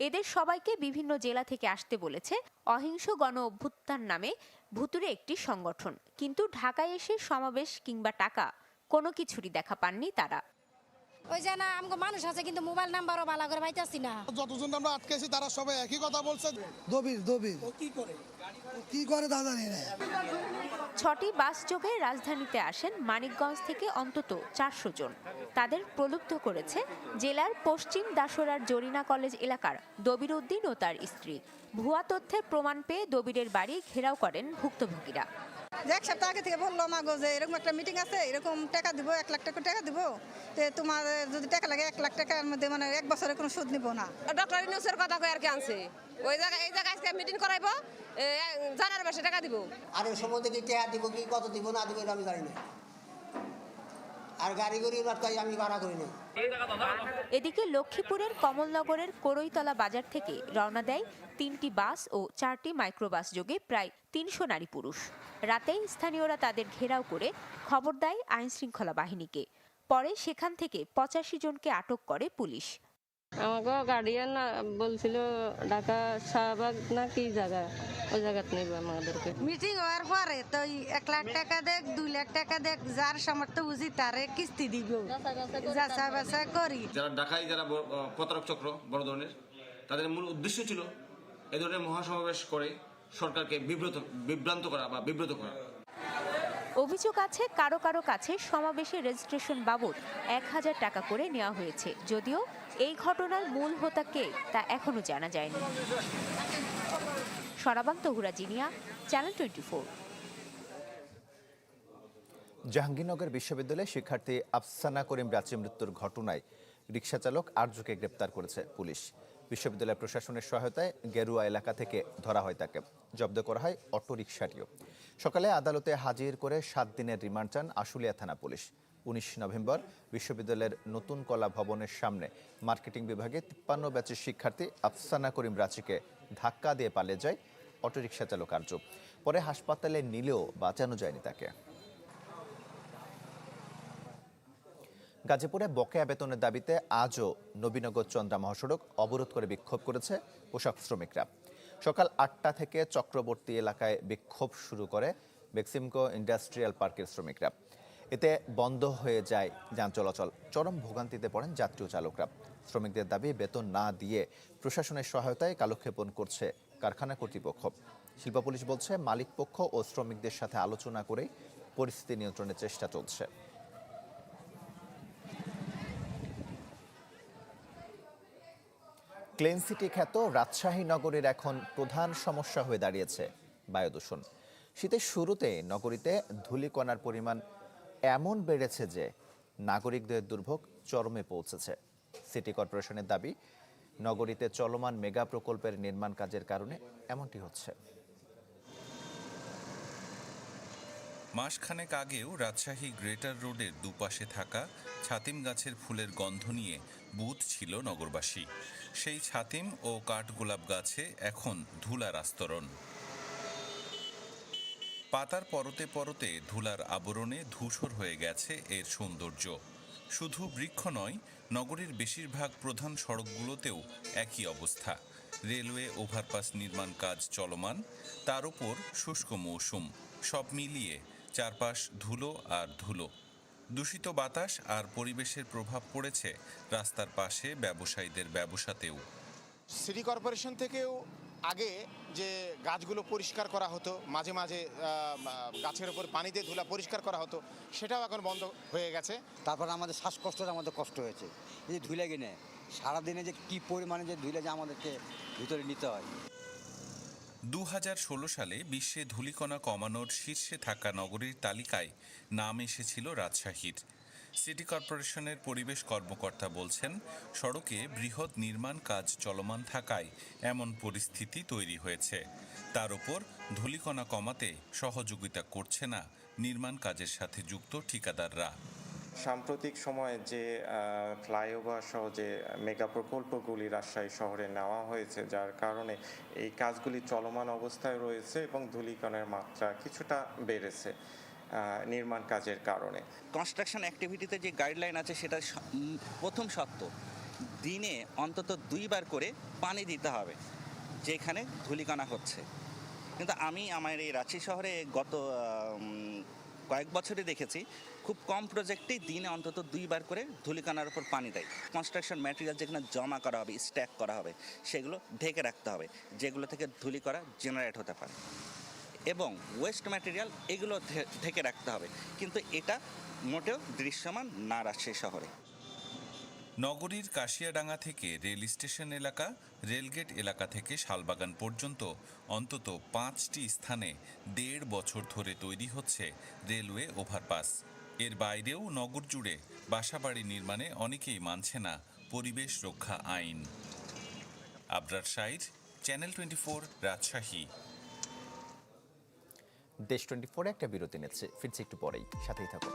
এদের সবাইকে বিভিন্ন জেলা থেকে আসতে বলেছে অহিংস গণ অভ্যুত্থান নামে ভুতুরে একটি সংগঠন। কিন্তু ঢাকায় এসে সমাবেশ কিংবা টাকা কোনো কিছুরই দেখা পাননি তারা। ওই যে না আমাকে মানুষ আছে কিন্তু মোবাইল নাম্বারও ভালো করে পাইতেছি না। যতজন আমরা আটকেছি তারা সবাই একই কথা বলছে। দবির দবির। কি করে? কি করে দাদা ছটি বাস যোগে রাজধানীতে আসেন মানিকগঞ্জ থেকে অন্তত চারশো জন। তাদের প্রলুব্ধ করেছে জেলার পশ্চিম দাসরার জরিনা কলেজ এলাকার দবির উদ্দিন ও তার স্ত্রী। ভুয়া তথ্যের প্রমাণ পেয়ে দবিরের বাড়ি ঘেরাও করেন ভুক্তভোগীরা। যে এক সপ্তাহ আগে থেকে বলল মাগো যে এরকম একটা মিটিং আছে এরকম টাকা দিব এক লাখ টাকা টাকা দিব তো তোমার যদি টাকা লাগে এক লাখ টাকার মধ্যে মানে এক বছরের কোনো সুদ নিব না। ডক্টর ইউনুসের কথা কয়ে আর কি আনছে। ওই জায়গায় এই জায়গায় আজকে মিটিং করাইবো জানার বেশি টাকা দিব। আর এই সময় থেকে টেয়া দিব কি কত দিব না দিব আমি জানি না। আর গাড়ি গড়ি রাস্তায় আমি ভাড়া করি না এদিকে লক্ষ্মীপুরের কমলনগরের করইতলা বাজার থেকে রওনা দেয় তিনটি বাস ও চারটি মাইক্রোবাস যোগে প্রায় তিনশো নারী পুরুষ। রাতেই স্থানীয়রা তাদের ঘেরাও করে খবর দেয় আইনশৃঙ্খলা বাহিনীকে। পরে সেখান থেকে পঁচাশি জনকে আটক করে পুলিশ। আমাকে গার্ডিয়ান বলছিল ঢাকা শাহবাগ না কি জায়গা? ওই জায়গাত নেবে আমাদেরকে। মিটিং হওয়ার পরে তো ওই এক লাখ টাকা দেখ দুই লাখ টাকা দেখ যার সামর্থ্য বুঝি তারে কিস্তি দিব। যাচা বাচা করি। যারা ঢাকায় যারা প্রতারক চক্র বড় ধরনের তাদের মূল উদ্দেশ্য ছিল এ ধরনের মহাসমাবেশ করে সরকারকে বিব্রত বিভ্রান্ত করা বা বিব্রত করা। অভিযোগ আছে, কারও কারও কাছে সমাবেশে রেজিস্ট্রেশন বাবদ এক হাজার টাকা করে নেওয়া হয়েছে। যদিও এই ঘটনার মূল হোতা কে, তা এখনও জানা যায়নি। সরাবাং তহুরা চ্যানেল টোয়েন্টি জাহাঙ্গীরনগর বিশ্ববিদ্যালয়ে শিক্ষার্থী আফসানা করিম রাঁচি মৃত্যুর ঘটনায় রিকশাচালক আর্যকে গ্রেপ্তার করেছে পুলিশ। বিশ্ববিদ্যালয় প্রশাসনের সহায়তায় গেরুয়া এলাকা থেকে ধরা হয় তাকে। জব্দ করা হয় অটো রিকশাটিও সকালে আদালতে হাজির করে সাত দিনের রিমান্ড চান আশুলিয়া থানা পুলিশ। উনিশ নভেম্বর বিশ্ববিদ্যালয়ের নতুন কলা ভবনের সামনে মার্কেটিং বিভাগে তিপ্পান্ন ব্যাচের শিক্ষার্থী আফসানা করিম রাঁচিকে ধাক্কা দিয়ে পালিয়ে যায় অটোরিকশা চালক আর্য পরে হাসপাতালে নিলেও বাঁচানো যায়নি তাকে। গাজীপুরে বকেয়া বেতনের দাবিতে আজও নবীনগর চন্দ্রা মহাসড়ক অবরোধ করে বিক্ষোভ করেছে পোশাক শ্রমিকরা। সকাল আটটা থেকে চক্রবর্তী এলাকায় বিক্ষোভ শুরু করে বেক্সিমকো ইন্ডাস্ট্রিয়াল পার্কের শ্রমিকরা। এতে বন্ধ হয়ে যায় যান চলাচল। চরম ভোগান্তিতে পড়েন যাত্রী ও চালকরা। শ্রমিকদের দাবি, বেতন না দিয়ে প্রশাসনের সহায়তায় কালক্ষেপণ করছে কারখানা কর্তৃপক্ষ। শিল্প পুলিশ বলছে, মালিক পক্ষ ও শ্রমিকদের সাথে আলোচনা করেই পরিস্থিতি নিয়ন্ত্রণের চেষ্টা চলছে। ক্লেন সিটি খ্যাত রাজশাহী নগরীর এখন প্রধান সমস্যা হয়ে দাঁড়িয়েছে বায়ু দূষণ শীতের শুরুতে নগরীতে ধূলিকণার পরিমাণ এমন বেড়েছে যে নাগরিকদের দুর্ভোগ চরমে পৌঁছেছে। সিটি কর্পোরেশনের দাবি, নগরীতে চলমান মেগা প্রকল্পের নির্মাণ কাজের কারণে এমনটি হচ্ছে। মাসখানেক আগেও রাজশাহী গ্রেটার রোডের দুপাশে থাকা ছাতিম গাছের ফুলের গন্ধ নিয়ে বুথ ছিল নগরবাসী। সেই ছাতিম ও কাঠগোলাপ গাছে এখন ধুলার আস্তরণ। পাতার পরতে পরতে ধুলার আবরণে ধূসর হয়ে গেছে এর সৌন্দর্য। শুধু বৃক্ষ নয়, নগরীর বেশিরভাগ প্রধান সড়কগুলোতেও একই অবস্থা। রেলওয়ে ওভারপাস নির্মাণ কাজ চলমান, তার উপর শুষ্ক মৌসুম, সব মিলিয়ে চারপাশ ধুলো আর ধুলো। দূষিত বাতাস আর পরিবেশের প্রভাব পড়েছে রাস্তার পাশে ব্যবসায়ীদের ব্যবসাতেও। সিটি কর্পোরেশন থেকেও আগে যে গাছগুলো পরিষ্কার করা হতো মাঝে মাঝে গাছের ওপর পানি দিয়ে ধুলা পরিষ্কার করা হতো সেটাও এখন বন্ধ হয়ে গেছে। তারপর আমাদের শ্বাসকষ্টটা আমাদের কষ্ট হয়েছে। এই যে ধুলে কিনে সারাদিনে যে কি পরিমাণে যে ধুলে যে আমাদেরকে ভিতরে নিতে হয়। দু হাজার ষোলো সালে বিশ্বে ধূলিকণা কমানোর শীর্ষে থাকা নগরীর তালিকায় নাম এসেছিল রাজশাহীর। সিটি কর্পোরেশনের পরিবেশ কর্মকর্তা বলছেন, সড়কে বৃহৎ নির্মাণ কাজ চলমান থাকায় এমন পরিস্থিতি তৈরি হয়েছে। তার উপর ধূলিকণা কমাতে সহযোগিতা করছে না নির্মাণ কাজের সাথে যুক্ত ঠিকাদাররা। সাম্প্রতিক সময়ে যে ফ্লাইওভার সহ যে মেগা প্রকল্পগুলি রাজশাহী শহরে নেওয়া হয়েছে, যার কারণে এই কাজগুলি চলমান অবস্থায় রয়েছে এবং ধূলিকণের মাত্রা কিছুটা বেড়েছে নির্মাণ কাজের কারণে। কনস্ট্রাকশন অ্যাক্টিভিটিতে যে গাইডলাইন আছে, সেটা প্রথম সত্য দিনে অন্তত দুইবার করে পানি দিতে হবে, যেখানে ধূলিকণা হচ্ছে। কিন্তু আমি আমার এই রাঁচি শহরে গত কয়েক বছরে দেখেছি, খুব কম প্রজেক্টেই দিনে অন্তত দুইবার করে ধুলিকানার উপর পানি দেয়। কনস্ট্রাকশন ম্যাটেরিয়াল যেখানে জমা করা হবে স্ট্যাক করা হবে, সেগুলো ঢেকে রাখতে হবে, যেগুলো থেকে ধুলি করা জেনারেট হতে পারে। এবং ওয়েস্ট ম্যাটেরিয়াল এগুলো ঢেকে রাখতে হবে। কিন্তু এটা মোটেও দৃশ্যমান না রাজশাহী শহরে। নগরীর কাশিয়াডাঙ্গা থেকে রেল স্টেশন এলাকা, রেলগেট এলাকা থেকে শালবাগান পর্যন্ত অন্তত পাঁচটি স্থানে দেড় বছর ধরে তৈরি হচ্ছে রেলওয়ে ওভারপাস। এর বাইরেও নগর জুড়ে বাসাবাড়ি নির্মাণে অনেকেই মানছে না পরিবেশ রক্ষা আইন। Abrar Saeed channel twenty four, Rajshahi. Desh twenty ফোরে একটা বিরতি নিচ্ছে। ফিরছে একটু পরেই। সাথেই থাকুন।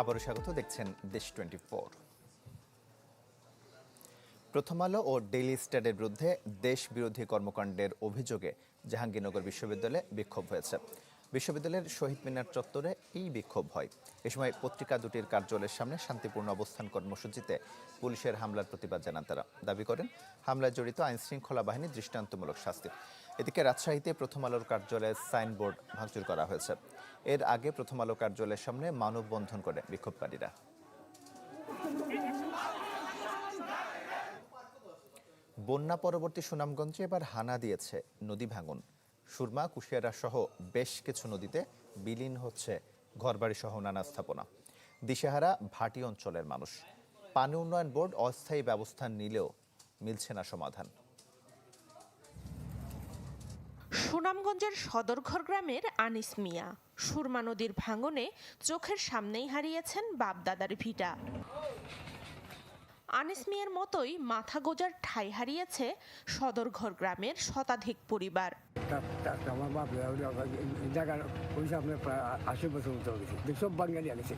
আবারও স্বাগত, দেখছেন দেশ টোয়েন্টি ফোর। প্রথম আলো ও ডেইলি স্টারের বিরুদ্ধে দেশ বিরোধী কর্মকাণ্ডের অভিযোগে জাহাঙ্গীরনগর বিশ্ববিদ্যালয়ে বিক্ষোভ হয়েছে। বিশ্ববিদ্যালয়ের শহীদ মিনার চত্বরে এই বিক্ষোভ হয়। এ সময় পত্রিকা দুটির কার্যালয়ের সামনে শান্তিপূর্ণ অবস্থান কর্মসূচিতে পুলিশের হামলার প্রতিবাদ জানান তারা। দাবি করেন, হামলায় জড়িত আইন শৃঙ্খলা বাহিনী দৃষ্টান্তমূলক শাস্তি। এদিকে রাজশাহীতে প্রথম আলোর কার্যালয়ে সাইনবোর্ড ভাঙচুর করা হয়েছে। এর আগে প্রথম আলো কার্যালয়ের সামনে মানববন্ধন করে বিক্ষোভকারীরা। বন্যা পরবর্তী সুনামগঞ্জে এবার হানা দিয়েছে নদী ভাঙন। সুরমা, কুশিয়ারা সহ বেশ কিছু নদীতে বিলীন হচ্ছে ঘরবাড়ি সহ নানা স্থাপনা। দিশেহারা, ভাটি অঞ্চলের মানুষ। পানি উন্নয়ন বোর্ড অস্থায়ী ব্যবস্থা নিলেও মিলছে না সমাধান। সুনামগঞ্জের সদরঘর গ্রামের আনিস মিয়া। সুরমা নদীর ভাঙনে চোখের সামনেই হারিয়েছেন বাপদাদার ভিটা। আনিস মিয়ার মতোই মাথা গোজার ঠাই হারিয়েছে সদরঘর গ্রামের শতাধিক পরিবার। আমার বাপ জায়গার ওই সামনে প্রায় আশি বছর মতো গেছে। সব বাঙালি আনিছে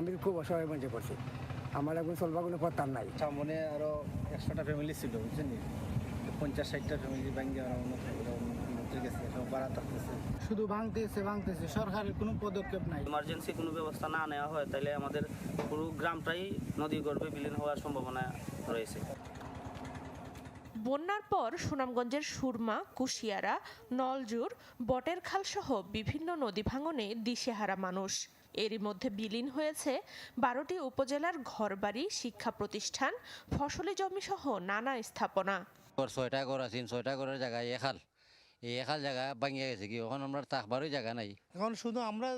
আমি খুব অসহায় মধ্যে পড়ছি আমার এখন পত্তার নাই। সামনে আরও একশোটা ফ্যামিলি ছিল বুঝছেন পঞ্চাশ ষাটটা ফ্যামিলি ব্যাঙ্গে উন্নত উন্নত গেছে সব বাড়া থাকতেছে। শুধু ভাঙতেছে ভাঙতেছে সরকারের কোনো পদক্ষেপ নাই। ইমার্জেন্সি কোনো ব্যবস্থা না নেওয়া হয় তাহলে আমাদের পুরো গ্রামটাই নদী গর্ভে বিলীন হওয়ার সম্ভাবনা রয়েছে। বন্যার পর সুনামগঞ্জের সুরমা কুশিয়ারা নলজুর বটেরখাল সহ বিভিন্ন নদী ভাঙনে দিশেহারা মানুষ। এরই মধ্যে বিলীন হয়েছে বারোটি উপজেলার ঘরবাড়ি শিক্ষা প্রতিষ্ঠান ফসলি জমি সহ নানা স্থাপনা। ছয়টা ঘর আছে ছয়টা ঘরের জায়গায় এখাল। এই এখাল জায়গা ভাঙিয়া গেছে কি? এখন আমরা থাকবারই জায়গা নাই। এখন শুধু আমরা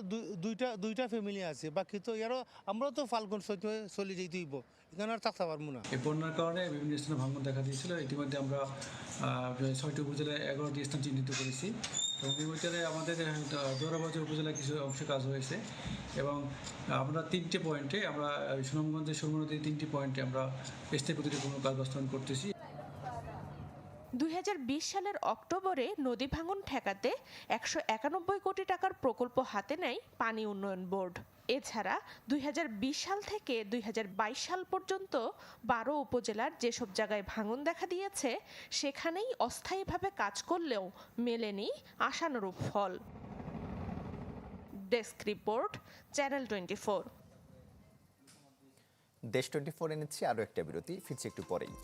দুইটা দুইটা ফ্যামিলি আছে। বাকি তো এরও আমরাও তো ফাল্গুন সৈতে চলে যেতে হইব। এখানে আর থাকতে পারব না। এই বন্যার কারণে বিভিন্ন স্থানে ভাঙন দেখা দিয়েছিল। ইতিমধ্যে আমরা ছয়টি উপজেলায় এগারোটি স্থান চিহ্নিত করেছি। এবং ভিতরে আমাদের দৌড়াবাজার উপজেলায় কিছু অংশে কাজ হয়েছে। এবং আমরা তিনটে পয়েন্টে আমরা সুনামগঞ্জের সুরমা নদীর তিনটি পয়েন্টে আমরা স্থায়ী প্রতিরূপণ কাজ বাস্তবায়ন করতেছি। দুই হাজার বিশ সালের অক্টোবরে নদী ভাঙন ঠেকাতে একশো একানব্বই কোটি টাকার প্রকল্প হাতে নেয় পানি উন্নয়ন বোর্ড। এছাড়া দুই হাজার বিশ সাল থেকে দুই হাজার বাইশ সাল পর্যন্ত বারো উপজেলার যেসব জায়গায় ভাঙন দেখা দিয়েছে, সেখানেই অস্থায়ীভাবে কাজ করলেও মেলেনি আশানুরূপ ফল। Desk report, channel twenty four. Desh twenty four এনেছি আরও একটা বিরতি, ফিরছি একটু পরেই।